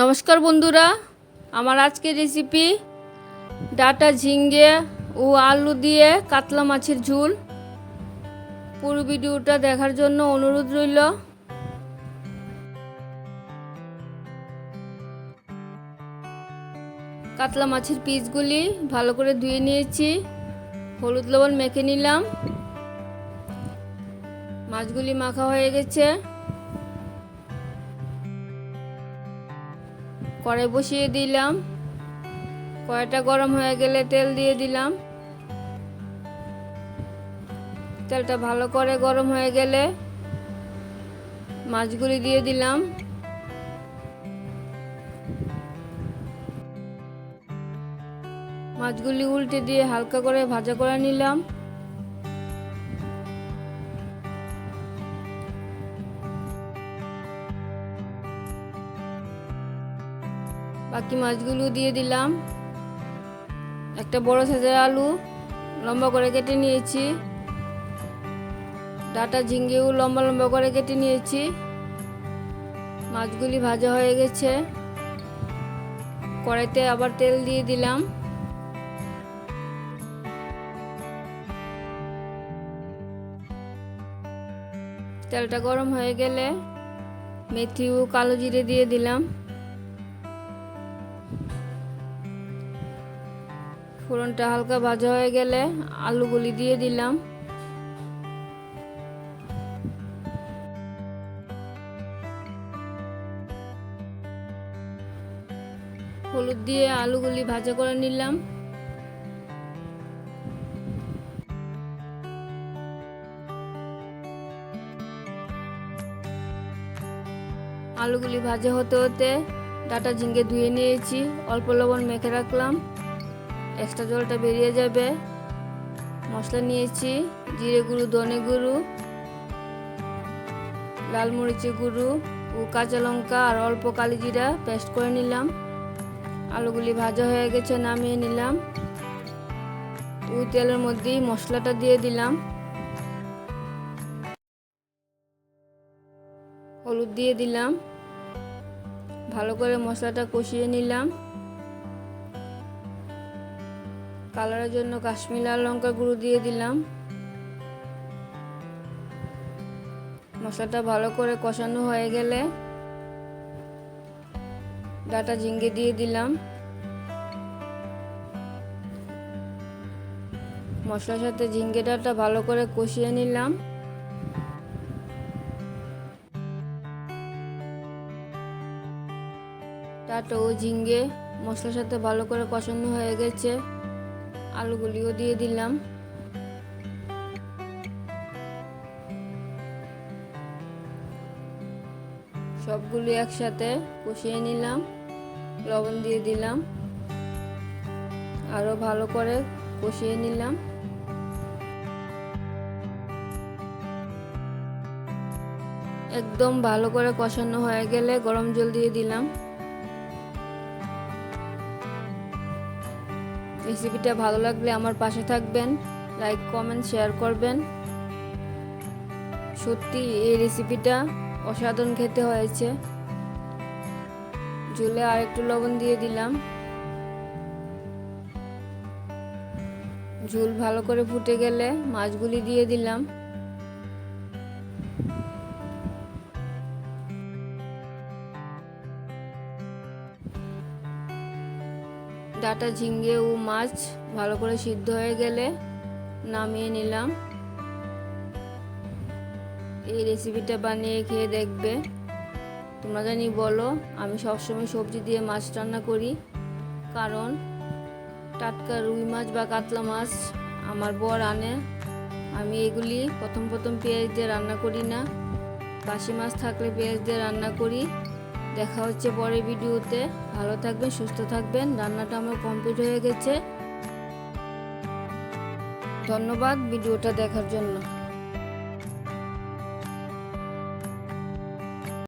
নমস্কার বন্ধুরা, আমার আজকের রেসিপি ডাটা ঝিঙ্গে ও আলু দিয়ে কাতলা মাছের ঝোল। পুরো ভিডিওটা দেখার জন্য অনুরোধ রইল। কাতলা মাছের পিসগুলি ভালো করে ধুয়ে নিয়েছি, হলুদ লবণ মেখে নিলাম। মাছগুলি মাখা হয়ে গেছে। কড়াই বসিয়ে দিলাম। কড়াইটা গরম হয়ে গেলে তেল দিয়ে দিলাম। তেলটা ভালো করে গরম হয়ে গেলে মাছগুলি দিয়ে দিলাম। মাছগুলি উল্টে দিয়ে হালকা করে ভাজা করে নিলাম। বাকি মাছগুলো দিয়ে দিলাম। একটা বড় সাইজের আলু লম্বা করে কেটে নিয়েছি। ডাটা ঝিঙ্গেও লম্বা লম্বা করে কেটে নিয়েছি। মাছগুলি ভাজা হয়ে গেছে। কড়াইতে আবার তেল দিয়ে দিলাম। তেলটা গরম হয়ে গেলে মেথি ও কালো জিরে দিয়ে দিলাম। ফোড়নটা হালকা ভাজা হয়ে গেলে আলুগুলি দিয়ে দিলাম। হলুদ দিয়ে আলুগুলি ভাজা করে নিলাম। আলুগুলি ভাজা হতে হতে ডাটা ঝিঙ্গে ধুয়ে নিয়েছি, অল্প লবণ মেখে রাখলাম। এক্সট্রা জলটা বেরিয়ে যাবে। মশলা নিয়েছি, জিরে গুঁড়ো, ধনে গুঁড়ো, লাল মরিচের গুঁড়ো ও কাঁচা লঙ্কা আর অল্প কালি জিরা পেস্ট করে নিলাম। আলুগুলি ভাজা হয়ে গেছে, নামিয়ে নিলাম। ওই তেলের মধ্যেই মশলাটা দিয়ে দিলাম। হলুদ দিয়ে দিলাম। ভালো করে মশলাটা কষিয়ে নিলাম। কালারের জন্য কাশ্মীর লাল লঙ্কা গুঁড়ো দিয়ে দিলাম। মশলাটা ভালো করে কষানো হয়ে গেলে ডাটা ঝিঙ্গে দিয়ে দিলাম। মশলার সাথে ঝিঙ্গে ডাটা ভালো করে কষিয়ে নিলাম। ডাটা ও ঝিঙ্গে মশলার সাথে ভালো করে কষানো হয়ে গেছে। আলুগুলিও দিয়ে দিলাম। সবগুলি একসাথে কষিয়ে নিলাম, লবণ দিয়ে দিলাম। আরও ভালো করে কষিয়ে নিলাম। একদম ভালো করে কষানো হয়ে গেলে গরম জল দিয়ে দিলাম। রেসিপিটা ভালো লাগলে আমার পাশে থাকবেন লাইক কমেন্ট শেয়ার করবেন। সত্যি এই রেসিপিটা অসাধারণ খেতে হয়েছে। ঝোলে আর একটু লবণ দিয়ে দিলাম। ঝোল ভালো করে ফুটে গেলে মাছগুলি দিয়ে দিলাম। ডাটা ঝিঙ্গে ও মাছ ভালো করে সিদ্ধ হয়ে গেলে নামিয়ে নিলাম। এই রেসিপিটা বানিয়ে খেয়ে দেখবে। তোমরা জানি বলো, আমি সবসময় সবজি দিয়ে মাছ রান্না করি। কারণ টাটকা রুই মাছ বা কাতলা মাছ আমার বর আনে। আমি এগুলি প্রথম প্রথম পেঁয়াজ দিয়ে রান্না করি না। বাসি মাছ থাকলে পেঁয়াজ দিয়ে রান্না করি। দেখা হচ্ছে পরের ভিডিওতে। ভালো থাকবেন, সুস্থ থাকবেন। রান্নাটা আমার কমপ্লিট হয়ে গেছে। ধন্যবাদ ভিডিওটা দেখার জন্য।